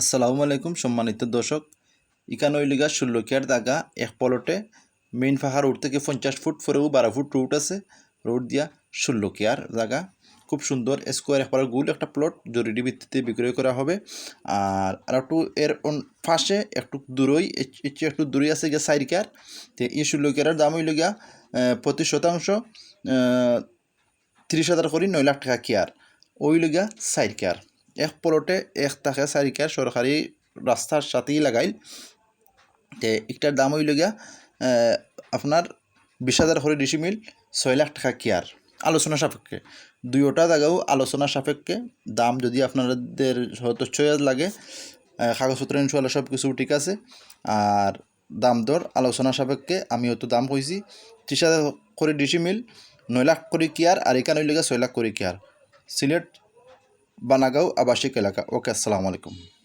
আসসালামু আলাইকুম সম্মানিত দর্শক। ইকানো ইলিগা ষোলো কেয়ার দাগা এক পলটে মেইন পাহাড় রোড থেকে পঞ্চাশ ফুট ফরেও বারো ফুট রুট আছে। রোড দিয়া ষোলো কেয়ার জায়গা খুব সুন্দর স্কোয়ার, একবার গুল একটা প্লট, জরুরি ভিত্তিতে বিক্রয় করা হবে। আর আর একটু এর পাশে একটু দূরই একটু দূরই আছে গিয়া সাইড কেয়ার তো এই কেয়ারের দাম হইল গিয়া প্রতি শতাংশ ত্রিশ হাজার করি নয় লাখ টাকা কেয়ার। ওই লগিয়া সাইড কেয়ার এক পলটে এক টাকা চারি কেয়ার সরকারি রাস্তার সাথেই লাগাইল। তে একটার দাম হইল গিয়া আপনার বিশ হাজার করে ডিসি মিল ছয় লাখ টাকা কেয়ার আলোচনা সাপেক্ষে। দুইটা জায়গাও আলোচনা সাপেক্ষে। দাম যদি আপনাদের হয়তো ছয় হাজার লাগে কাগজপত্র ইনশাল্লাহ সব কিছু ঠিক আছে। আর দাম দর আলোচনা সাপেক্ষে আমি হয়তো দাম কইছি ত্রিশ হাজার করে ডিসি মিল নয় লাখ করে কেয়ার আর এখানে গিয়া ছয় লাখ করে কেয়ার সিলেট বানাগাঁও আবাসিক এলাকা। ওকে আসসালামু আলাইকুম।